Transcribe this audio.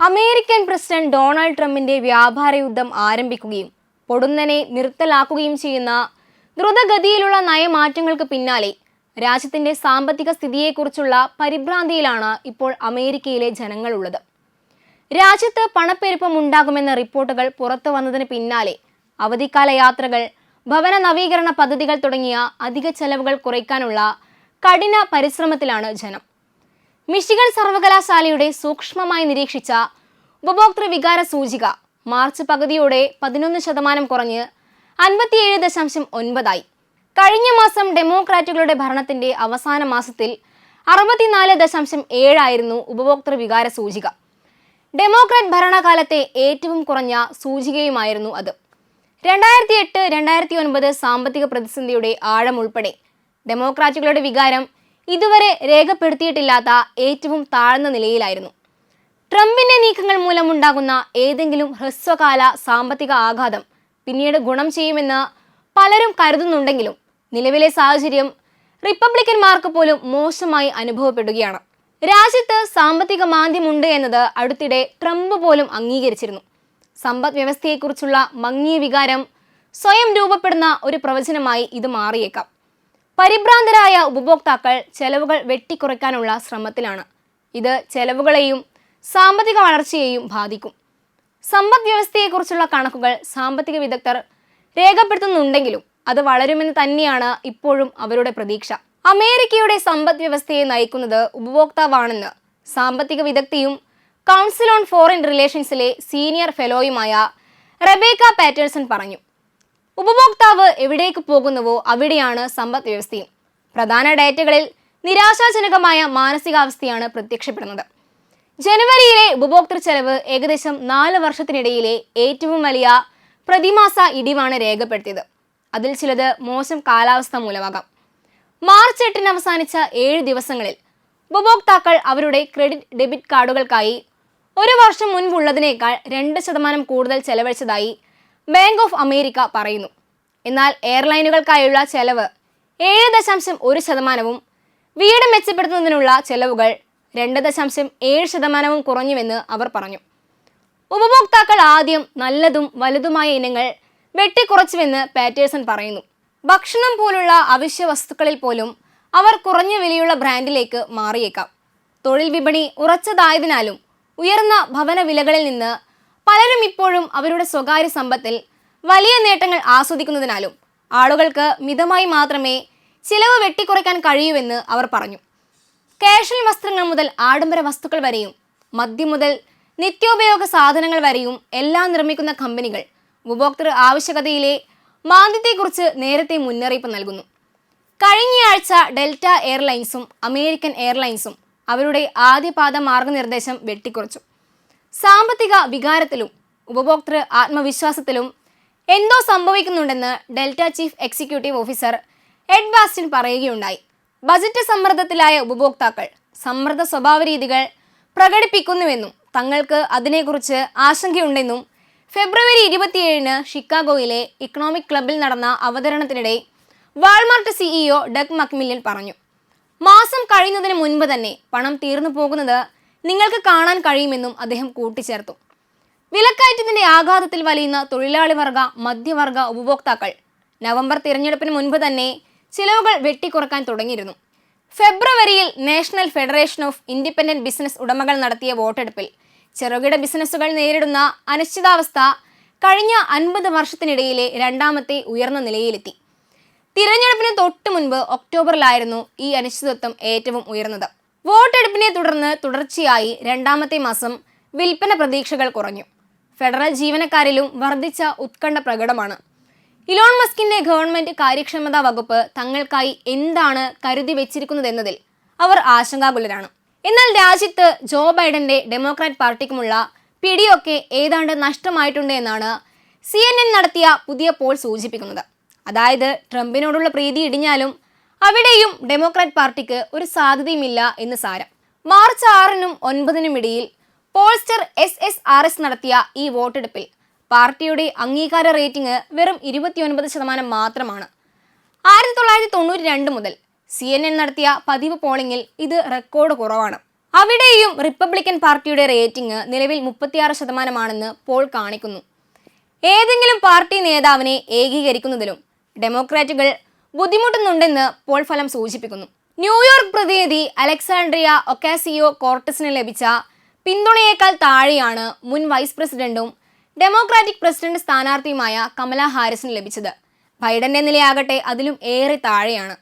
American president Donald ട്രംപിന്റെ വ്യാപാര യുദ്ധം ആരംഭിക്കുകയും പൊടുന്നനെ നിർത്തലാക്കുകയും ചെയ്യുന്ന ദ്രുതഗതിയിലുള്ള നയമാറ്റങ്ങൾക്ക് പിന്നാലെ രാജ്യത്തിന്റെ സാമ്പത്തിക സ്ഥിതിയെക്കുറിച്ചുള്ള പരിഭ്രാന്തിയിലാണ് ഇപ്പോൾ അമേരിക്കയിലെ ജനങ്ങളുള്ളത് രാജ്യത്ത് പണപ്പെരുപ്പം ഉണ്ടാകുമെന്ന റിപ്പോർട്ടുകൾ പുറത്തു വന്നതിന് പിന്നാലെ അവധിക്കാല യാത്രകൾ ഭവന നവീകരണ പദ്ധതികൾ തുടങ്ങിയ അധിക ചെലവുകൾ കുറയ്ക്കാനുള്ള കഠിന പരിശ്രമത്തിലാണ് ജനം. മിഷിഗൺ സർവകലാശാലയുടെ സൂക്ഷ്മമായി നിരീക്ഷിച്ച ഉപഭോക്തൃ വികാര സൂചിക മാർച്ച് പകുതിയോടെ പതിനൊന്ന് ശതമാനം കുറഞ്ഞ് അൻപത്തിയേഴ് ദശാംശം ഒൻപതായി. കഴിഞ്ഞ മാസം ഡെമോക്രാറ്റുകളുടെ ഭരണത്തിന്റെ അവസാന മാസത്തിൽ അറുപത്തിനാല് ദശാംശം ഏഴായിരുന്നു ഉപഭോക്തൃ വികാര സൂചിക. ഡെമോക്രാറ്റ് ഭരണകാലത്തെ ഏറ്റവും കുറഞ്ഞ സൂചികയുമായിരുന്നു അത്. രണ്ടായിരത്തി എട്ട് രണ്ടായിരത്തി ഒൻപത് സാമ്പത്തിക പ്രതിസന്ധിയുടെ ആഴം ഉൾപ്പെടെ ഡെമോക്രാറ്റുകളുടെ വികാരം ഇതുവരെ രേഖപ്പെടുത്തിയിട്ടില്ലാത്ത ഏറ്റവും താഴ്ന്ന നിലയിലായിരുന്നു. ട്രംപിന്റെ നീക്കങ്ങൾ മൂലമുണ്ടാകുന്ന ഏതെങ്കിലും ഹ്രസ്വകാല സാമ്പത്തിക ആഘാതം പിന്നീട് ഗുണം ചെയ്യുമെന്ന് പലരും കരുതുന്നുണ്ടെങ്കിലും നിലവിലെ സാഹചര്യം റിപ്പബ്ലിക്കന്മാർക്ക് പോലും മോശമായി അനുഭവപ്പെടുകയാണ്. രാജ്യത്ത് സാമ്പത്തിക മാന്ദ്യമുണ്ട് എന്നത് അടുത്തിടെ ട്രംപ് പോലും അംഗീകരിച്ചിരുന്നു. സമ്പദ് വ്യവസ്ഥയെക്കുറിച്ചുള്ള മങ്ങിയ വികാരം സ്വയം രൂപപ്പെടുന്ന ഒരു പ്രവചനമായി ഇത് മാറിയേക്കാം. പരിഭ്രാന്തരായ ഉപഭോക്താക്കൾ ചെലവുകൾ വെട്ടിക്കുറയ്ക്കാനുള്ള ശ്രമത്തിലാണ്. ഇത് ചെലവുകളെയും സാമ്പത്തിക വളർച്ചയെയും ബാധിക്കും. സമ്പദ് വ്യവസ്ഥയെക്കുറിച്ചുള്ള കണക്കുകൾ സാമ്പത്തിക വിദഗ്ധർ രേഖപ്പെടുത്തുന്നുണ്ടെങ്കിലും അത് വളരുമെന്ന് തന്നെയാണ് ഇപ്പോഴും അവരുടെ പ്രതീക്ഷ. അമേരിക്കയുടെ സമ്പദ് വ്യവസ്ഥയെ നയിക്കുന്നത് ഉപഭോക്താവാണെന്ന് സാമ്പത്തിക വിദഗ്ധയും കൗൺസിൽ ഓൺ ഫോറിൻ റിലേഷൻസിലെ സീനിയർ ഫെലോയുമായ റബേക്ക പാറ്റേഴ്സൺ പറഞ്ഞു. ഉപഭോക്താവ് എവിടേക്ക് പോകുന്നുവോ അവിടെയാണ് സമ്പദ് വ്യവസ്ഥയും. പ്രധാന ഡേറ്റകളിൽ നിരാശാജനകമായ മാനസികാവസ്ഥയാണ് പ്രത്യക്ഷപ്പെടുന്നത്. ജനുവരിയിലെ ഉപഭോക്തൃ ചെലവ് ഏകദേശം നാല് വർഷത്തിനിടയിലെ ഏറ്റവും വലിയ പ്രതിമാസ ഇടിവാണ് രേഖപ്പെടുത്തിയത്. അതിൽ ചിലത് മോശം കാലാവസ്ഥ മൂലമാകാം. മാർച്ച് എട്ടിന് അവസാനിച്ച ഏഴ് ദിവസങ്ങളിൽ ഉപഭോക്താക്കൾ അവരുടെ ക്രെഡിറ്റ് ഡെബിറ്റ് കാർഡുകൾക്കായി ഒരു വർഷം മുൻപുള്ളതിനേക്കാൾ രണ്ട് ശതമാനം കൂടുതൽ ചെലവഴിച്ചതായി ബാങ്ക് ഓഫ് അമേരിക്ക പറയുന്നു. എന്നാൽ എയർലൈനുകൾക്കായുള്ള ചെലവ് ഏഴ് ദശാംശം ഒരു ശതമാനവും വീട് മെച്ചപ്പെടുത്തുന്നതിനുള്ള ചെലവുകൾ രണ്ട് ദശാംശം ഏഴ് ശതമാനവും കുറഞ്ഞുവെന്ന് അവർ പറഞ്ഞു. ഉപഭോക്താക്കൾ ആദ്യം നല്ലതും വലുതുമായ ഇനങ്ങൾ വെട്ടിക്കുറച്ചുവെന്ന് പാറ്റേഴ്സൺ പറയുന്നു. ഭക്ഷണം പോലുള്ള അവശ്യ വസ്തുക്കളിൽ പോലും അവർ കുറഞ്ഞ വിലയുള്ള ബ്രാൻഡിലേക്ക് മാറിയേക്കാം. തൊഴിൽ വിപണി ഉറച്ചതായതിനാലും ഉയർന്ന ഭവന വിലകളിൽ നിന്ന് പലരും ഇപ്പോഴും അവരുടെ സ്വകാര്യ സമ്പത്തിൽ വലിയ നേട്ടങ്ങൾ ആസ്വദിക്കുന്നതിനാലും ആളുകൾക്ക് മിതമായി മാത്രമേ ചിലവ് വെട്ടിക്കുറയ്ക്കാൻ കഴിയൂവെന്ന് അവർ പറഞ്ഞു. കാഷ്വൽ വസ്ത്രങ്ങൾ മുതൽ ആഡംബര വസ്തുക്കൾ വരെയും മദ്യം മുതൽ നിത്യോപയോഗ സാധനങ്ങൾ വരെയും എല്ലാം നിർമ്മിക്കുന്ന കമ്പനികൾ ഉപഭോക്തൃ ആവശ്യകതയിലെ മാന്ദ്യത്തെക്കുറിച്ച് നേരത്തെ മുന്നറിയിപ്പ് നൽകുന്നു. കഴിഞ്ഞയാഴ്ച ഡെൽറ്റ എയർലൈൻസും അമേരിക്കൻ എയർലൈൻസും അവരുടെ ആദ്യപാദ മാർഗനിർദ്ദേശം വെട്ടിക്കുറച്ചു. സാമ്പത്തിക വികാരത്തിലും ഉപഭോക്തൃ ആത്മവിശ്വാസത്തിലും എന്തോ സംഭവിക്കുന്നുണ്ടെന്ന് Delta chief executive officer Ed Bastian പറയുകയുണ്ടായി. ബജറ്റ് സമ്മർദ്ദത്തിലായ ഉപഭോക്താക്കൾ സമ്മർദ്ദ സ്വഭാവ രീതികൾ പ്രകടിപ്പിക്കുന്നുവെന്നും തങ്ങൾക്ക് അതിനെക്കുറിച്ച് ആശങ്കയുണ്ടെന്നും ഫെബ്രുവരി ഇരുപത്തിയേഴിന് ഷിക്കാഗോയിലെ ഇക്കണോമിക് ക്ലബിൽ നടന്ന അവതരണത്തിനിടെ വാൾമാർട്ട് സിഇഒ ഡഗ് മക്മില്യൻ പറഞ്ഞു മാസം കഴിയുന്നതിന് മുൻപ് തന്നെ പണം തീർന്നു പോകുന്നത് നിങ്ങൾക്ക് കാണാൻ കഴിയുമെന്നും അദ്ദേഹം കൂട്ടിച്ചേർത്തു. വിലക്കയറ്റത്തിന്റെ ആഘാതത്തിൽ വലിയുന്ന തൊഴിലാളി വർഗ മധ്യവർഗ ഉപഭോക്താക്കൾ നവംബർ തിരഞ്ഞെടുപ്പിന് മുൻപ് തന്നെ ചിലവുകൾ വെട്ടിക്കുറക്കാൻ തുടങ്ങിയിരുന്നു. ഫെബ്രുവരിയിൽ national federation of independent business ഉടമകൾ നടത്തിയ വോട്ടെടുപ്പിൽ ചെറുകിട ബിസിനസ്സുകൾ നേരിടുന്ന അനിശ്ചിതാവസ്ഥ കഴിഞ്ഞ അൻപത് വർഷത്തിനിടയിലെ രണ്ടാമത്തെ ഉയർന്ന നിലയിലെത്തി. തിരഞ്ഞെടുപ്പിന് തൊട്ടു മുൻപ് ഒക്ടോബറിലായിരുന്നു ഈ അനിശ്ചിതത്വം ഏറ്റവും ഉയർന്നത്. വോട്ടെടുപ്പിനെ തുടർന്ന് തുടർച്ചയായി രണ്ടാമത്തെ മാസം വിൽപ്പന പ്രതീക്ഷകൾ കുറഞ്ഞു. ഫെഡറൽ ജീവനക്കാരിലും വർദ്ധിച്ച ഉത്കണ്ഠ പ്രകടമാണ്. ഇലോൺ മസ്കിന്റെ ഗവൺമെന്റ് കാര്യക്ഷമതാ വകുപ്പ് തങ്ങൾക്കായി എന്താണ് കരുതി വെച്ചിരിക്കുന്നതെന്നതിൽ അവർ ആശങ്കാകുലരാണ്. എന്നാൽ രാജ്യത്ത് ജോ ബൈഡന്റെ ഡെമോക്രാറ്റ് പാർട്ടിക്കുമുള്ള പിടിയൊക്കെ ഏതാണ്ട് നഷ്ടമായിട്ടുണ്ട് എന്നാണ് സി നടത്തിയ പുതിയ പോൾ സൂചിപ്പിക്കുന്നത്. അതായത് ട്രംപിനോടുള്ള പ്രീതി ഇടിഞ്ഞാലും അവിടെയും ഡെമോക്രാറ്റ് പാർട്ടിക്ക് ഒരു സാധ്യതയുമില്ല എന്ന് സാരം. മാർച്ച് ആറിനും ഒൻപതിനും ഇടയിൽ pollster S S R S നടത്തിയ ഈ വോട്ടെടുപ്പിൽ പാർട്ടിയുടെ അംഗീകാര റേറ്റിംഗ് വെറും ഇരുപത്തിയൊൻപത് ശതമാനം മാത്രമാണ്. ആയിരത്തി തൊള്ളായിരത്തി തൊണ്ണൂറ്റി രണ്ട് മുതൽ സി എൻ എൻ നടത്തിയ പതിവ് പോളിംഗിൽ ഇത് റെക്കോർഡ് കുറവാണ്. അവിടെയും റിപ്പബ്ലിക്കൻ പാർട്ടിയുടെ റേറ്റിംഗ് നിലവിൽ മുപ്പത്തിയാറ് ശതമാനമാണെന്ന് പോൾ കാണിക്കുന്നു. ഏതെങ്കിലും പാർട്ടി നേതാവിനെ ഏകീകരിക്കുന്നതിലും ഡെമോക്രാറ്റുകൾ ബുദ്ധിമുട്ടുന്നുണ്ടെന്ന് പോൾ ഫലം സൂചിപ്പിക്കുന്നു. ന്യൂയോർക്ക് പ്രതിനിധി അലക്സാൻഡ്രിയ ഒക്കാസിയോ കോർട്ടസിന് ലഭിച്ച പിന്തുണയേക്കാൾ താഴെയാണ് മുൻ വൈസ് പ്രസിഡന്റും ഡെമോക്രാറ്റിക് പ്രസിഡന്റ് സ്ഥാനാർത്ഥിയുമായ കമല ഹാരിസിന് ലഭിച്ചത്. ബൈഡന്റെ നിലയാകട്ടെ അതിലും ഏറെ താഴെയാണ്.